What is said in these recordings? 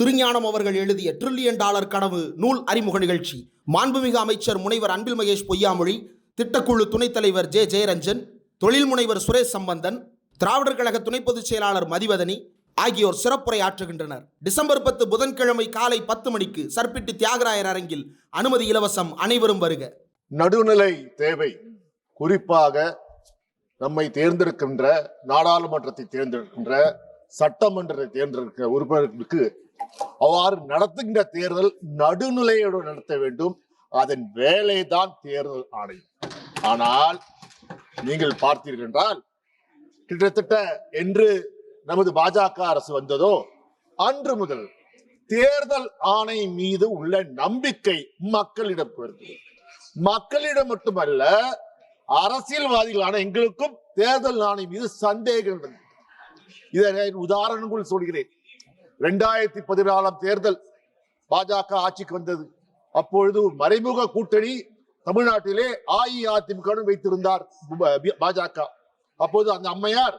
திருஞானம் அவர்கள் எழுதிய trillion dollar கனவு நூல் அறிமுக நிகழ்ச்சி. மாண்புமிகு அமைச்சர் முனைவர் அன்பில் மகேஷ் பொய்யாமொழி திட்டக்குழு துணைத் தலைவர் ஜே ஜெயரஞ்சன் தொழில் முனைவர் சுரேஷ் சம்பந்தன் திராவிடர் கழக துணை பொதுச் செயலாளர் மதிவதனி ஆகியோர் சிறப்புரை ஆற்றுகின்றனர். டிசம்பர் பத்து புதன்கிழமை காலை பத்து மணிக்கு சர்பிட்டி தியாகராயர் அரங்கில் அனுமதி இலவசம் அனைவரும் வருக. நடுநிலை தேவை. குறிப்பாக நம்மை தேர்ந்தெடுக்கின்ற நாடாளுமன்றத்தை தேர்ந்தெடுக்கின்ற சட்டமன்றத்தை தேர்ந்தெடுக்கிற உறுப்பினர்களுக்கு அவ்வாறு நடத்துகின்ற தேர்தல் நடுநிலையோடு நடத்த வேண்டும். அதன் வேலைதான் தேர்தல் ஆணையம். ஆனால் நீங்கள் பார்த்தீர்கள் என்றால் கிட்டத்தட்ட என்று நமது பாஜக அரசு வந்ததோ அன்று முதல் தேர்தல் ஆணை மீது உள்ள நம்பிக்கை மக்களிடம் போயிருக்கிறது மக்களிடம் மட்டுமல்ல அரசியல்வாதிகளான எங்களுக்கும் தேர்தல் ஆணை மீது சந்தேகம் இருந்தது இதை உதாரணங்கள் சொல்கிறேன். ரெண்டாயிரத்தி பதினாலாம் தேர்தல் பாஜக ஆட்சிக்கு வந்தது. அப்பொழுது மறைமுக கூட்டணி தமிழ்நாட்டிலே அஇஅதிமுக வைத்திருந்தார் பாஜக. அப்போது அந்த அம்மையார்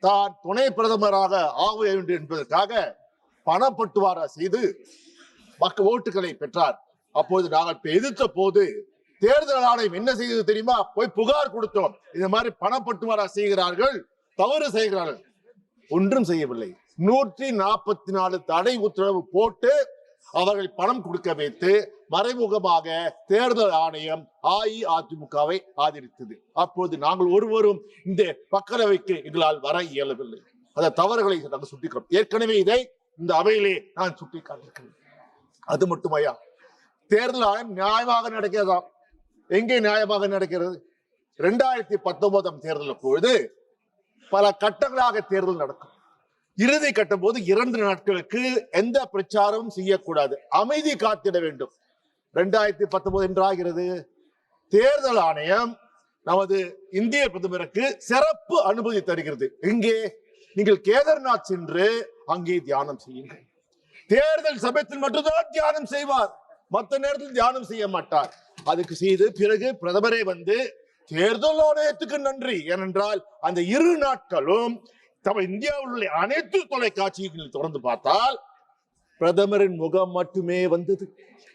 தான் துணை பிரதமராக ஆக வேண்டும் என்பதற்காக பணப்பட்டுவாரா செய்து மக்கள் ஓட்டுகளை பெற்றார். அப்போது நாங்கள் எதிர்த்த போது தேர்தல் ஆணையம் என்ன செய்தது தெரியுமா? போய் புகார் கொடுத்தோம். இந்த மாதிரி பணப்பட்டுவாரா செய்கிறார்கள் தவறு செய்கிறார்கள். ஒன்றும் செய்யவில்லை. நூற்றி நாற்பத்தி நாலு தடை உத்தரவு போட்டு அவர்கள் பணம் கொடுக்க வைத்து மறைமுகமாக தேர்தல் ஆணையம் அஇஅதிமுகவை ஆதரித்தது. அப்போது நாங்கள் ஒருவரும் இந்த மக்களவைக்கு எங்களால் வர இயலவில்லை. அந்த தவறுகளை நாங்கள் சுட்டிக்கிறோம். ஏற்கனவே இதை இந்த அவையிலே நான் சுட்டி காட்டிருக்கிறேன் அது மட்டுமையா தேர்தல் ஆணையம் நியாயமாக நடக்கிறதா? எங்கே நியாயமாக நடக்கிறது? இரண்டாயிரத்தி பத்தொன்பதாம் தேர்தல் பொழுது பல கட்டங்களாக தேர்தல் நடக்கும். இறுதி கட்டும் போது இரண்டு நாட்களுக்கு எந்த பிரச்சாரமும் செய்யக்கூடாது. அமைதி காத்திட வேண்டும். ரெண்டாயிரத்தி பத்தொன்பது என்றாகிறது தேர்தல் ஆணையம் நமது இந்திய பிரதமருக்கு சிறப்பு அனுமதி தருகிறது. இங்கே நீங்கள் கேதார்நாத் சென்று அங்கே தியானம் செய்யுங்கள். தேர்தல் சமயத்தில் மட்டும்தான் தியானம் செய்வார். மற்ற நேரத்தில் தியானம் செய்ய மாட்டார். அதுக்கு செய்து பிறகு பிரதமரே வந்து தேர்தல் ஆணையத்துக்கு நன்றி. ஏனென்றால் அந்த இரு நாட்களும் நம்ம இந்தியாவில் உள்ள அனைத்து தொலைக்காட்சிகளை தொடர்ந்து பார்த்தால் பிரதமரின் முகம் மட்டுமே வந்தது.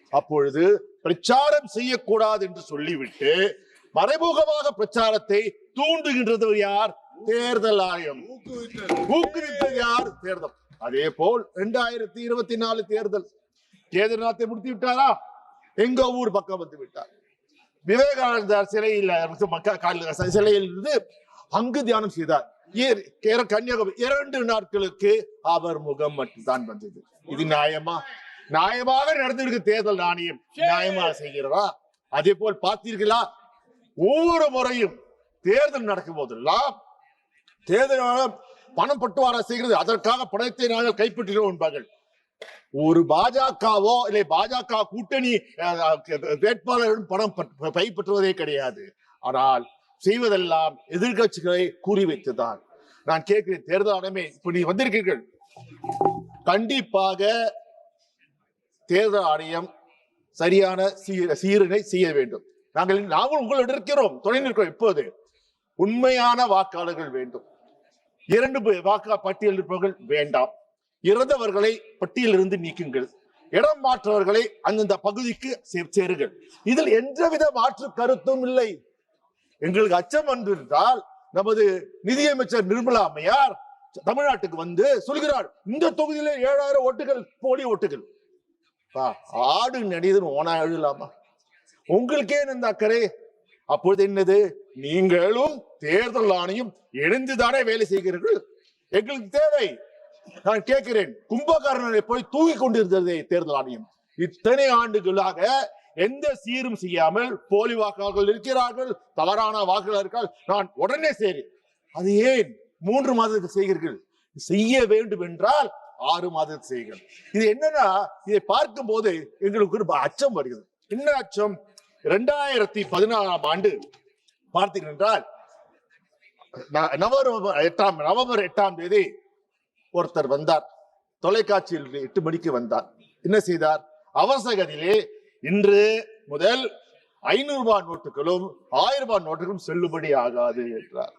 அப்பொழுது பிரச்சாரம் செய்யக்கூடாது என்று சொல்லிவிட்டு மறைமுகமாக பிரச்சாரத்தை தூண்டுகின்றது யார்? தேர்தல் ஆணையம். ஊக்குவித்தது யார்? தேர்தல். அதே போல் இரண்டாயிரத்தி இருபத்தி நாலு தேர்தல். கேதார்நாத்தை முடித்து விட்டாரா? எங்க ஊர் பக்கம் வந்து விட்டார். விவேகானந்தர் சிலையில் மக்கள் சிலையில் இருந்து அங்கு தியானம் செய்தார். கன்னியாகுமரி இரண்டு நாட்களுக்கு அவர் முகம் மட்டும்தான் வந்தது. இது நியாயமா? நியாயமாக நடந்திருக்கு தேர்தல் ஆணையம் நியாயமா செய்கிறதா? அதே போல் பார்த்தீர்களா? ஒவ்வொரு முறையும் தேர்தல் நடக்கும் போதெல்லாம் தேர்தல் பணம் பட்டுவாரா செய்கிறது? அதற்காக பணத்தை நாங்கள் கைப்பற்றுகிறோம் என்பார்கள். ஒரு பாஜகவோ இல்லை பாஜக கூட்டணி வேட்பாளரிடம் பணம் பற்று- கைப்பற்றுவதே கிடையாது. ஆனால் செய்வதெல்லாம் எதிர்கட்சிகளை கூறி வைத்துதான் நான் கேட்கிறேன் தேர்தல் ஆணையமே இப்ப நீ வந்திருக்கீர்கள். கண்டிப்பாக தேர்தல் ஆணையம் சரியான சீர சீரனை செய்ய வேண்டும். நாங்கள் நாங்கள் உங்களிடம் இருக்கிறோம் துணை நிற்கிறோம் இப்போது. உண்மையான வாக்காளர்கள் வேண்டும். இரண்டு பே- வாக்கா பட்டியல் இருப்பவர்கள் வேண்டாம். இறந்தவர்களை பட்டியலிருந்து நீக்குங்கள். இடம் மாற்றவர்களை அந்தந்த பகுதிக்கு சே- சேருங்கள். இதில் எந்தவித மாற்று கருத்தும் இல்லை. எங்களுக்கு அச்சம் வந்திருந்தால் நமது நிதியமைச்சர் நிர்மலா அம்மையார் தமிழ்நாட்டுக்கு வந்து சொல்கிறார் இந்த தொகுதியில ஏழாயிரம் ஓட்டுகள் போலி ஓட்டுகள். பா, ஆடு நடிகர் ஓனா எழுதலாமா? உங்களுக்கே இந்த அக்கறை? அப்பொழுது என்னது? நீங்களும் தேர்தல் ஆணையம் இணைந்துதானே வேலை செய்கிறீர்கள்? எங்களுக்கு தேவை. நான் கேட்கிறேன் கும்பகாரனை போய் தூங்கி கொண்டிருந்ததே தேர்தல் ஆணையம். இத்தனை ஆண்டுகளாக எந்த சீரும் செய்யாமல் போலி வாக்காளர்கள் இருக்கிறார்கள் தவறான வாக்காளர்கள் நான் உடனே சரி அது ஏன் மூன்று மாதத்துக்கு செய்கிறீர்கள்? செய்ய வேண்டும் என்றால் ஆறு மாதத்துக்கு செய்கிறோம் இது என்னன்னா இதை பார்க்கும் போது எங்களுக்கு ஒரு அச்சம் வருகிறது. என்ன அச்சம்? இரண்டாயிரத்தி பதினாறாம் ஆண்டு பார்த்தீர்கள் என்றால் ந- நவம்பர் எட்டாம் நவம்பர் எட்டாம் தேதி ஒருத்தர் வந்தார். தொலைக்காட்சியில் எட்டு மணிக்கு வந்தார். என்ன செய்தார்? அவசகதிலே இன்று முதல் ஐநூறு ரூபாய் நோட்டுகளும் ஆயிரம் ரூபாய் நோட்டுகளும் செல்லுபடி ஆகாது என்றார்.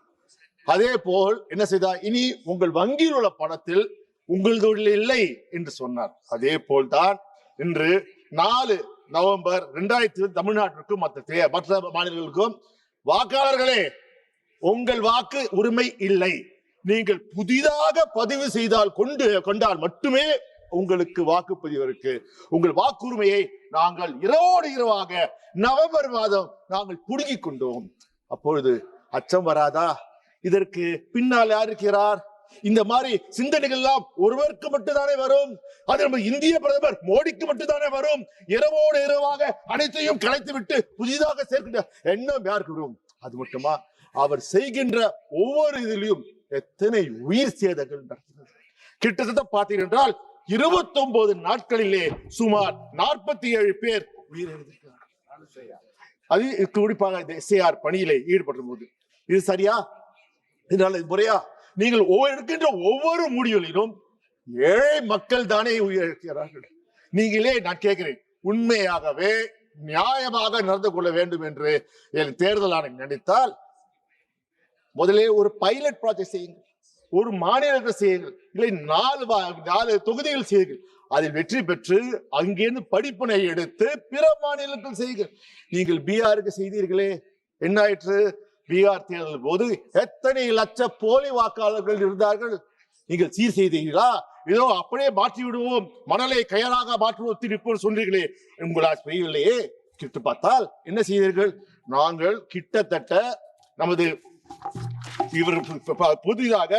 அதே போல் என்ன செய்தார்? இனி உங்கள் வங்கியில் உள்ள பணத்தில் உங்களது இல்லை என்று சொன்னார். அதே போல்தான் இன்று நாலு நவம்பர் இரண்டாயிரத்தி தமிழ்நாட்டிற்கும் மற்ற மற்ற மாநிலங்களுக்கும் வாக்காளர்களே உங்கள் வாக்கு உரிமை இல்லை. நீங்கள் புதிதாக பதிவு செய்தால் கொண்டு கொண்டால் மட்டுமே உங்களுக்கு வாக்குப்பதிவு இருக்கு. உங்கள் வாக்குரிமையை நாங்கள் இரவோடு இரவாக நவம்பர் மாதம் நாங்கள் புடுங்கி கொண்டோம். அப்பொழுது அச்சம் வராதா? இதற்கு பின்னால் யார் இருக்கிறார்? இந்த மாதிரி சிந்தனைகள் எல்லாம் ஒருவருக்கு மட்டும்தானே வரும். அது நம்ம இந்திய பிரதமர் மோடிக்கு மட்டும்தானே வரும். இரவோடு இரவாக அனைத்தையும் கலைத்து விட்டு புதிதாக சேர்க்கின்ற எண்ணம் யாருக்கு வரும்? அது மட்டுமா? அவர் செய்கின்ற ஒவ்வொரு இதிலையும் எத்தனை உயிர் சேதங்கள் நடக்கிறது? கிட்டத்தட்ட பார்த்தீர்கள் என்றால் இருபத்தி ஒன்பது நாட்களிலே சுமார் நாற்பத்தி ஏழு பேர் உயிரிழந்திருக்கிறார்கள். அது குறிப்பாக இந்த எஸ்ஏஆர் பணியிலே ஈடுபடும் போது. இது சரியா? இதனால இது முறையா? நீங்கள் ஒவ்வொரு எடுக்கின்ற ஒவ்வொரு முடிவுகளிலும் ஏழை மக்கள் தானே உயிரிழக்கிறார்கள். நீங்களே நான் கேட்கிறேன் உண்மையாகவே நியாயமாக நடந்து கொள்ள வேண்டும் என்று என் தேர்தல் ஆணையம் நினைத்தால் முதலே ஒரு பைலட் ப்ராஜெக்ட் செய்யுங்கள். ஒரு மாநிலத்தை செய்யுங்கள். இல்லை நாலு வா- நாலு தொகுதிகள் செய்யுங்கள். அதில் வெற்றி பெற்று அங்கிருந்து படிப்பினை எடுத்து பிற மாநிலத்தில் செய்யுங்கள். நீங்கள் பீகாருக்கு செய்தீர்களே என்ன ஆயிற்று? பீகார் தேர்தல் போது எத்தனை லட்ச போலி வாக்காளர்கள் இருந்தார்கள்? நீங்கள் சீர் செய்தீர்களா? ஏதோ அப்படியே மாற்றி விடுவோம். மணலை கயலாக மாற்றுவோம் திருப்போம் சொன்னீர்களே. உங்களால் செய்யவில்லையே கிட்டு பார்த்தால் என்ன செய்தீர்கள்? நாங்கள் கிட்டத்தட்ட நமது இவர் புதிதாக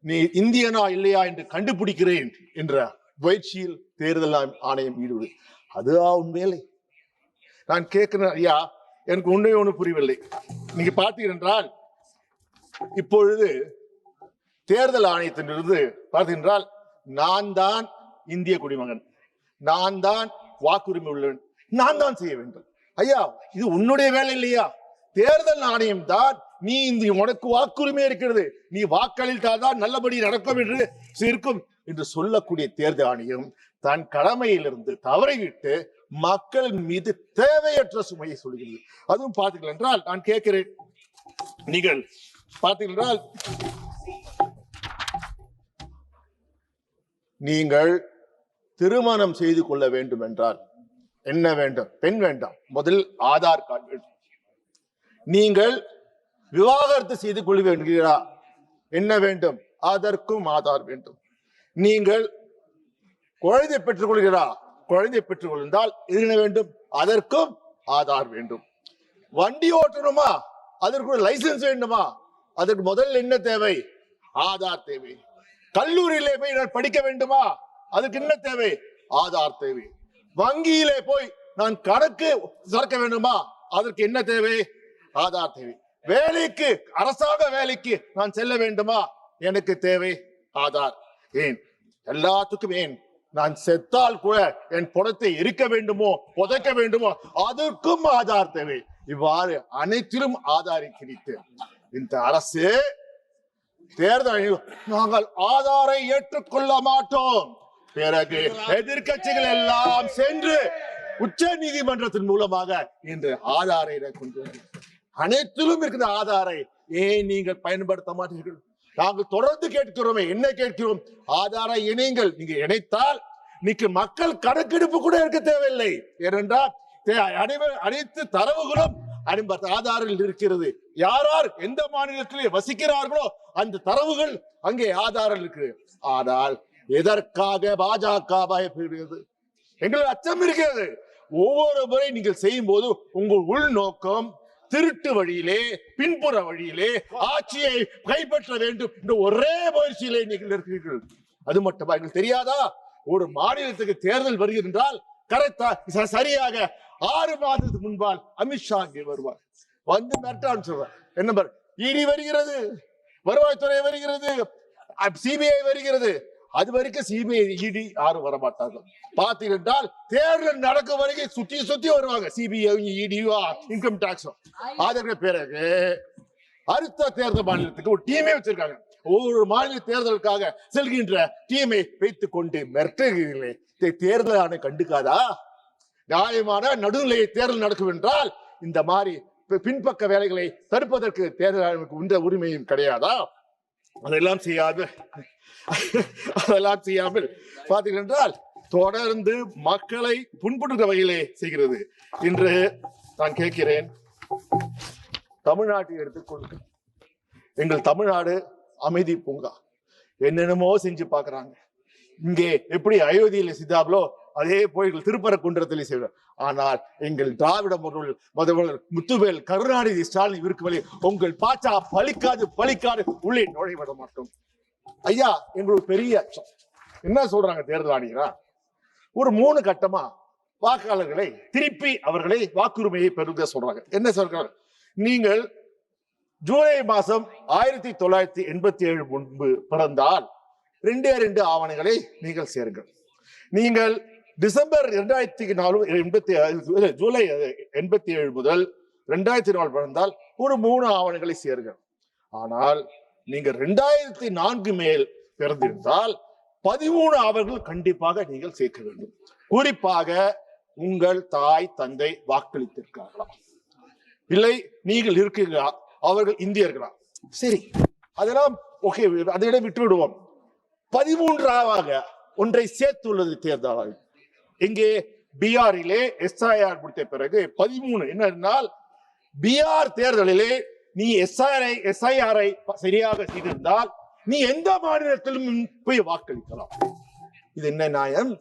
நீ இந்தியனா இல்லையா என்று கண்டுபிடிக்கிறேன் என்ற முயற்சியில் தேர்தல் ஆணையம் ஈடுபடு. அதுவா உண்மையிலே? நான் கேட்கிறேன் ஐயா எனக்கு உண்மை ஒன்று புரியவில்லை. நீங்க பார்த்தீர்கள் என்றால் இப்பொழுது தேர்தல் ஆணையத்திலிருந்து பார்த்தீர்கள் நான் தான் இந்திய குடிமகன். நான் தான் வாக்குரிமை உள்ளவன். நான் தான் செய்ய வேண்டும். ஐயா இது உன்னுடைய வேலை இல்லையா? தேர்தல் ஆணையம் தான் நீ இந்த உனக்கு வாக்குரிமை இருக்கிறது. நீ வாக்களித்தால் தான் நல்லபடி நடக்கும் என்று இருக்கும் என்று சொல்லக்கூடிய தேர்தல் ஆணையம் தன் கடமையிலிருந்து தவறிவிட்டு மக்களின் மீது தேவையற்ற சுமையை சொல்கிறது. அதுவும் பார்த்தீர்கள் என்றால் நான் கேட்கிறேன். நீங்கள் பார்த்தீர்கள் என்றால் நீங்கள் திருமணம் செய்து கொள்ள வேண்டும் என்றால் என்ன வேண்டும்? பெண் வேண்டாம். முதல் ஆதார் கார்டு வேண்டும். நீங்கள் விவாகரத்து செய்து கொள்ள வேண்டுகிறா என்ன வேண்டும்? அதற்கும் ஆதார் வேண்டும். நீங்கள் குழந்தை பெற்றுக் கொள்கிறா குழந்தை பெற்றுக் கொள்ந்தால் என்ன வேண்டும்? அதற்கும் ஆதார் வேண்டும். வண்டி ஓட்டணுமா? அதற்கு ஒரு வேண்டுமா? அதற்கு முதல்ல என்ன தேவை? ஆதார் தேவை. கல்லூரியிலே போய் நான் படிக்க வேண்டுமா? அதுக்கு என்ன தேவை? ஆதார் தேவை. வங்கியிலே போய் நான் கணக்கு திறக்க வேண்டுமா? அதற்கு என்ன தேவை? ஆதார் தேவை வேலைக்கு அரசாங்க வேலைக்கு நான் செல்ல வேண்டுமா? எனக்கு தேவை ஆதார். ஏன்? எல்லாத்துக்கும் ஏன்? நான் செத்தால் கூட என் புடத்தை எரிக்க வேண்டுமோ புதைக்க வேண்டுமோ அதற்கும் ஆதார் தேவை. இவ்வாறு அனைத்திலும் ஆதாரை திணித்து இந்த அரசு தேர்தல் நாங்கள் ஆதாரை ஏற்றுக்கொள்ள மாட்டோம். பிறகு எதிர்கட்சிகள் எல்லாம் சென்று உச்ச நீதிமன்றத்தின் மூலமாக இன்று ஆதாரை கொண்டு அனைத்திலும் இருக்கிற ஆதாரை ஏன் நீங்கள் பயன்படுத்த மாட்டீர்கள்? நாங்கள் தொடர்ந்து கேட்கிறோமே என்ன கேட்கிறோம்? ஆதாரை இணைங்கள் நீங்க இணைத்தால் இன்னைக்கு மக்கள் கணக்கெடுப்பு கூட இருக்க தேவையில்லை. ஏனென்றால் அனைவர் அனைத்து தரவுகளும் ஆதாரில் இருக்கிறது. யாரார் எந்த மாநிலத்திலே வசிக்கிறார்களோ அந்த தரவுகள் அங்கே ஆதாரில் இருக்கு. ஆனால் எதற்காக பாஜக பயப்படுகிறது? எங்களுக்கு அச்சம் இருக்கிறது. ஒவ்வொரு முறை நீங்கள் செய்யும் போது உங்கள் உள்நோக்கம் திருட்டு வழியிலே பின்புற வழியிலே ஆட்சியை கைப்பற்ற வேண்டும் என்ற ஒரே முயற்சியிலே நீங்கள் இருக்கிறீர்கள். அது மட்டுமா? எங்களுக்கு தெரியாதா? ஒரு மாநிலத்துக்கு தேர்தல் வருகின்றால் கரெக்டா சரியாக ஆறு மாதத்துக்கு முன்பால் அமித்ஷா இங்கே வருவார். வந்து மிரட்டான்னு சொல்றார். என்ன இனி இடி வருகிறது வருவாய்த்துறை வருகிறது சிபிஐ வருகிறது. அது வரைக்கும் சிபிஐ இடி யாரும் வர மாட்டார்கள் பார்த்தீங்கன்றால் தேர்தல் நடக்கும் வரைக்கும் சுத்தி சுத்தி வருவாங்க. சிபிஐ இடி இன்கம் டாக்ஸும் அதற்கு பிறகு அடுத்த தேர்தல் மாநிலத்துக்கு ஒரு டீமே வச்சிருக்காங்க. ஒவ்வொரு மாநில தேர்தலுக்காக செல்கின்ற டீமை வைத்துக் கொண்டு மிரட்டுகிறீர்களே. இதை தேர்தல் ஆணை கண்டுக்காதா? நியாயமான நடுநிலையை தேர்தல் நடக்கும் என்றால் இந்த மாதிரி பின்பக்க வேலைகளை தடுப்பதற்கு தேர்தல் ஆணையத்துக்கு உண்ட உரிமையும் கிடையாதா? அதெல்லாம் செய்யாது. அதெல்லாம் செய்யாமல் பார்த்தீர்கள் என்றால் தொடர்ந்து மக்களை புண்படுகிற வகையிலே செய்கிறது. இன்று நான் கேட்கிறேன் தமிழ்நாட்டை எடுத்துக்கொள்க. எங்கள் தமிழ்நாடு அமைதி பூங்கா. என்னென்னமோ செஞ்சு பார்க்கறாங்க. இங்கே எப்படி அயோத்தியில் செய்தார்களோ அதே போய் எங்கள் செய்வார். ஆனால் எங்கள் திராவிட முருள் முதல்வர் முத்துவேல் கருணாநிதி ஸ்டாலின் இருக்கு வழி உங்கள் பாச்சா பலிக்காது பலிக்காது உள்ளே நுழைவிட மாட்டோம். ஐயா எங்களுக்கு பெரிய அச்சம் என்ன சொல்றாங்க தேர்தல் ஆணையரா? ஒரு மூணு கட்டமா வாக்காளர்களை திருப்பி அவர்களை வாக்குரிமையை பெருக சொல்றாங்க. என்ன சொல்றாங்க? நீங்கள் ஜூலை மாசம் ஆயிரத்தி தொள்ளாயிரத்தி எண்பத்தி ஏழு முன்பு பிறந்தால் ரெண்டே ரெண்டு ஆவணங்களை நீங்கள் சேருங்கள். நீங்கள் டிசம்பர் இரண்டாயிரத்தி நாலு எண்பத்தி இல்ல, ஜூலை எண்பத்தி ஏழு முதல் ரெண்டாயிரத்தி நாலு பிறந்தால் ஒரு மூணு ஆவணங்களை சேருங்கள். ஆனால் நீங்கள் ரெண்டாயிரத்தி நான்கு மேல் பிறந்திருந்தால் பதிமூணு ஆவணங்கள் கண்டிப்பாக நீங்கள் சேர்க்க வேண்டும். குறிப்பாக உங்கள் தாய் தந்தை வாக்களித்திருக்கார்களா இல்லை நீங்கள் இருக்கீங்களா அவர்கள் இந்தியர்களா? சரி அதெல்லாம் ஓகே அதை விட்டு விடுவோம் பதிமூன்றாவாக ஒன்றை சேர்த்துள்ளது தேர்தல் இங்கே பீகாரிலே எஸ்ஐஆர் முடித்த பிறகு பதிமூணு. என்னென்னால் பீகார் தேர்தலிலே நீ எஸ்ஐஆரை எஸ்ஐஆரை சரியாக செய்திருந்தால் நீ எந்த மாநிலத்திலும் போய் வாக்களிக்கலாம். இது என்ன நியாயம்?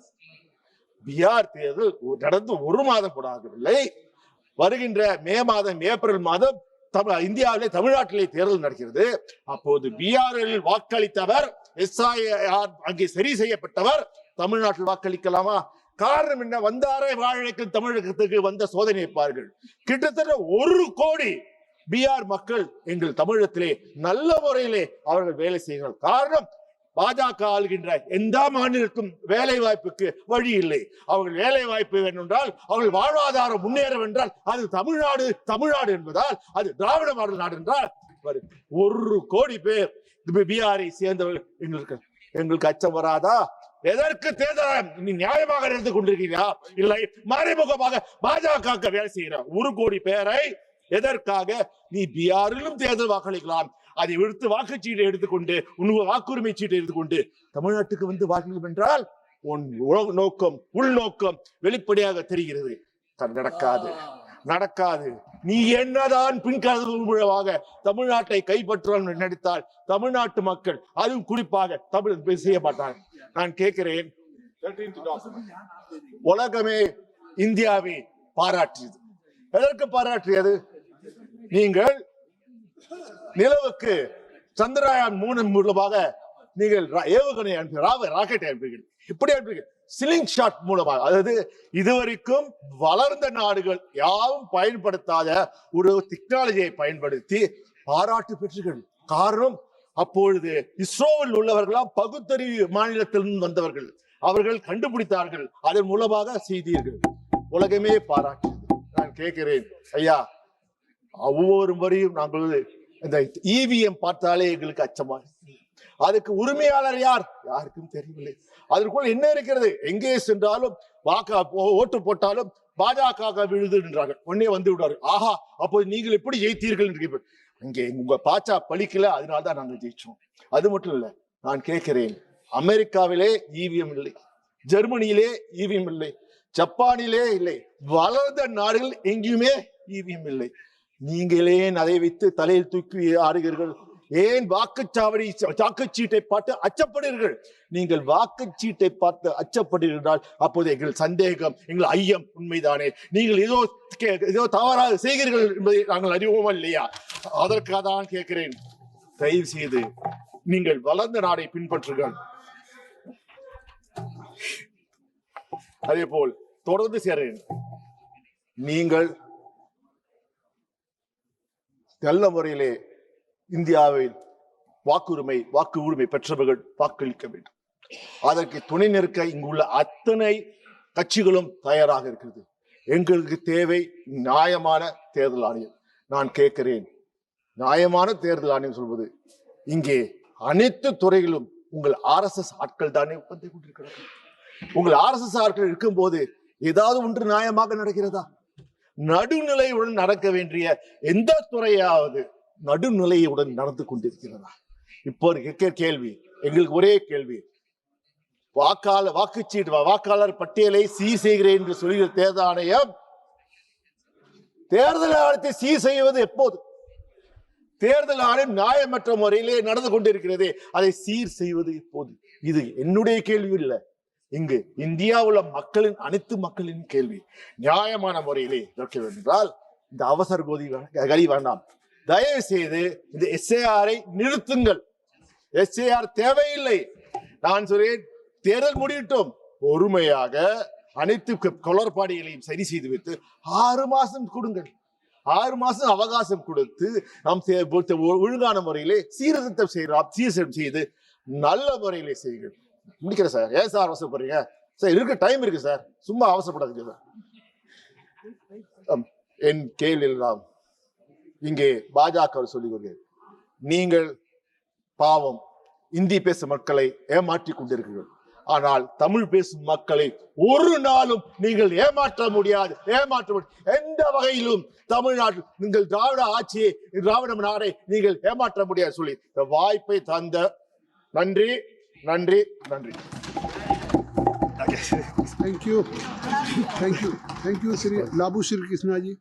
பீகார் தேர்தல் நடந்து ஒரு மாதம் கூட ஆகவில்லை. வருகின்ற மே மாதம் ஏப்ரல் மாதம் தமிழ் இந்தியாவிலே தமிழ்நாட்டிலே தேர்தல் நடக்கிறது. அப்போது பீகாரில் வாக்களித்தவர் எஸ்ஐஆர் அங்கே சரி செய்யப்பட்டவர் தமிழ்நாட்டில் வாக்களிக்கலாமா? காரணம் என்ன? வந்தாரே வாழைக்கும் தமிழகத்துக்கு வந்த சோதனை பாருங்கள். கிட்டத்தட்ட ஒரு கோடி பீகார் மக்கள் எங்கள் தமிழகத்திலே நல்ல முறையிலே அவர்கள் வேலை செய்கிறார்கள். காரணம் பாஜக ஆளுகின்ற எந்த மாநிலத்தும் வேலை வாய்ப்புக்கு வழி இல்லை. அவர்கள் வேலை வாய்ப்பு வேண்டுமென்றால் அவர்கள் வாழ்வாதாரம் முன்னேற என்றால் அது தமிழ்நாடு தமிழ்நாடு என்பதால் அது திராவிட மாடல் நாடு என்றால் ஒரு கோடி பேர் இப்ப பீகாரை சேர்ந்தவர்கள் எங்களுக்கு எங்களுக்கு அச்சம் வராதா? எதற்கு தேர்தல் நீ நியாயமாக நடந்து கொண்டிருக்கிறீரா இல்லை மறைமுகமாக பாஜக வேலை செய்கிற ஒரு கோடி பேரை எதற்காக நீ பீகாரிலும் தேர்தல் வாக்களிக்கலாம்? அதை விடுத்து வாக்குச்சீட்டை எடுத்துக்கொண்டு உன் வாக்குரிமை சீட்டை எடுத்துக்கொண்டு தமிழ்நாட்டுக்கு வந்து வாக்களிக்கும் என்றால் உன் உலக நோக்கம் உள்நோக்கம் வெளிப்படையாக தெரிகிறது. அது நடக்காது. நடக்காது. நீ என்னதான் பின்கதவு முழுவாக தமிழ்நாட்டை கைப்பற்ற நினைத்தால் தமிழ்நாட்டு மக்கள் அதுவும் குறிப்பாக தமிழ் செய்ய மாட்டாங்க நான் கேட்கிறேன். உலகமே இந்தியாவை பாராட்டியது. எதற்கு பாராட்டியது? நீங்கள் நிலவுக்கு சந்திரயான் மூணு மூலமாக நீங்கள் ரா- ஏவுகணை அனுப்பி ராவ ராக்கெட் அனுப்புகிறீர்கள். இப்படி அனுப்புகிறீர்கள். சிலிங் ஷாட் மூலமாக அதாவது இதுவரைக்கும் வளர்ந்த நாடுகள் யாரும் பயன்படுத்தாத ஒரு டெக்னாலஜியை பயன்படுத்தி பாராட்டு பெற்றுகள். காரணம் அப்பொழுது இஸ்ரோவில் உள்ளவர்களாம் பகுத்தறிவு மாநிலத்திலிருந்து வந்தவர்கள். அவர்கள் கண்டுபிடித்தார்கள் அதன் மூலமாக செய்தீர்கள். உலகமே பாராட்டியது. நான் கேட்கிறேன் ஐயா ஒவ்வொரு முறையும் நாங்கள் இந்த இவிஎம் பார்த்தாலே எங்களுக்கு அச்சமாக அதுக்கு உரிமையாளர் யார்? யாருக்கும் தெரியவில்லை. அதற்குள் என்ன இருக்கிறது? எங்கே சென்றாலும் வாக்கா ஓட்டு போட்டாலும் பாஜக விழுது என்றார்கள் உடனே வந்து விடுவார்கள். ஆஹா அப்போது நீங்கள் எப்படி ஜெயித்தீர்கள் என்று அங்கே உங்க பாச்சா பழிக்கல அதனால தான் நாங்கள் ஜெயிச்சோம். அது மட்டும் இல்ல நான் கேட்கிறேன். அமெரிக்காவிலே இவிஎம் இல்லை. ஜெர்மனியிலே இவிஎம் இல்லை. ஜப்பானிலே இல்லை. வளர்ந்த நாடுகள் எங்கேயுமே இவிஎம் இல்லை. நீங்களே அதை வைத்து தலையில் தூக்கி ஆடுகிறீர்கள். ஏன் வாக்குச்சாவடி வாக்குச்சீட்டை பார்த்து அச்சப்படுகிறீர்கள்? நீங்கள் வாக்குச்சீட்டை பார்த்து அச்சப்படுகிறால் அப்போது எங்கள் சந்தேகம் எங்கள் ஐயம் உண்மைதானே. நீங்கள் ஏதோ கே- ஏதோ தவறாக செய்கிறீர்கள் என்பதை நாங்கள் அறிவோமா இல்லையா? அதற்காக தான் கேட்கிறேன். தயவு செய்து நீங்கள் வளர்ந்த நாடை பின்பற்றுங்கள். அதே போல் தொடர்ந்து சேரேன் நீங்கள் நல்ல முறையிலே இந்தியாவில் வாக்குரிமை வாக்கு உரிமை பெற்றவர்கள் வாக்களிக்க வேண்டும். அதற்கு துணை நிற்க இங்குள்ள அத்தனை கட்சிகளும் தயாராக இருக்கிறது. எங்களுக்கு தேவை நியாயமான தேர்தல் ஆணையம். நான் கேட்கிறேன் நியாயமான தேர்தல் ஆணையம் சொல்வது இங்கே அனைத்து துறைகளும் உங்கள் ஆர்எஸ்எஸ் ஆட்கள் தானே வந்து கொண்டிருக்கிறார்கள். உங்கள் ஆர்எஸ்எஸ் ஆட்கள் இருக்கும்போது ஏதாவது ஒன்று நியாயமாக நடக்கிறதா? நடுநிலையுடன் நடக்க வேண்டிய எந்த துறையாவது நடுநிலையுடன் நடந்து கொண்டிருக்கிறதா? இப்போ கேட்கிற கேள்வி எங்களுக்கு ஒரே கேள்வி. வாக்காளர் வாக்குச்சீட்டு வாக்காளர் பட்டியலை சீ செய்கிறேன் என்று சொல்கிற தேர்தல் ஆணையம் தேர்தல் ஆணையத்தை சீ செய்வது எப்போது? தேர்தல் ஆணையம் நியாயமற்ற முறையிலே நடந்து கொண்டிருக்கிறது அதை சீர் செய்வது எப்போது? இது என்னுடைய கேள்வி இல்லை. இங்கு இந்தியாவுள்ள மக்களின் அனைத்து மக்களின் கேள்வி. நியாயமான முறையிலே இருக்க வேண்டும் என்றால் இந்த அவசர கோதி கலி வேண்டாம் தயவு செய்து இந்த எஸ்ஏஆரை நிறுத்துங்கள். எஸ்ஏஆர் தேவையில்லை. நான் சொல்றேன் தேர்தல் முடிவிட்டோம் பொறுமையாக அனைத்து குளறுபாடுகளையும் சரி செய்து வைத்து ஆறு மாசம் கொடுங்கள். ஆறு மாசம் அவகாசம் கொடுத்து நாம் ஒ- ஒழுங்கான முறையிலே சீர்திருத்தம் செய்யலாம் சீர்திருத்தம் செய்து நல்ல முறையிலே செய்யுங்கள். முடிக்கிறேன் சார். ஏன் சார் அவசரப்படுறீங்க? சார் இருக்க டைம் இருக்கு சார். சும்மா அவசரப்படாதீங்க சார். என் கேள்வி எல்லாம் இங்கே பாஜக சொல்லிக் நீங்கள் பாவம் இந்தி பேசும் மக்களை ஏமாற்றிக் கொண்டிருக்கிறீர்கள். ஆனால் தமிழ் பேசும் மக்களை ஒரு நாளும் நீங்கள் ஏமாற்ற முடியாது. ஏமாற்ற முடியாது. எந்த வகையிலும் தமிழ்நாட்டில் நீங்கள் திராவிட ஆட்சியை திராவிட நாடை நீங்கள் ஏமாற்ற முடியாது சொல்லி இந்த வாய்ப்பை தந்த நன்றி நன்றி நன்றி. Thank you thank you thank you Sri Labu Sri Krishnaji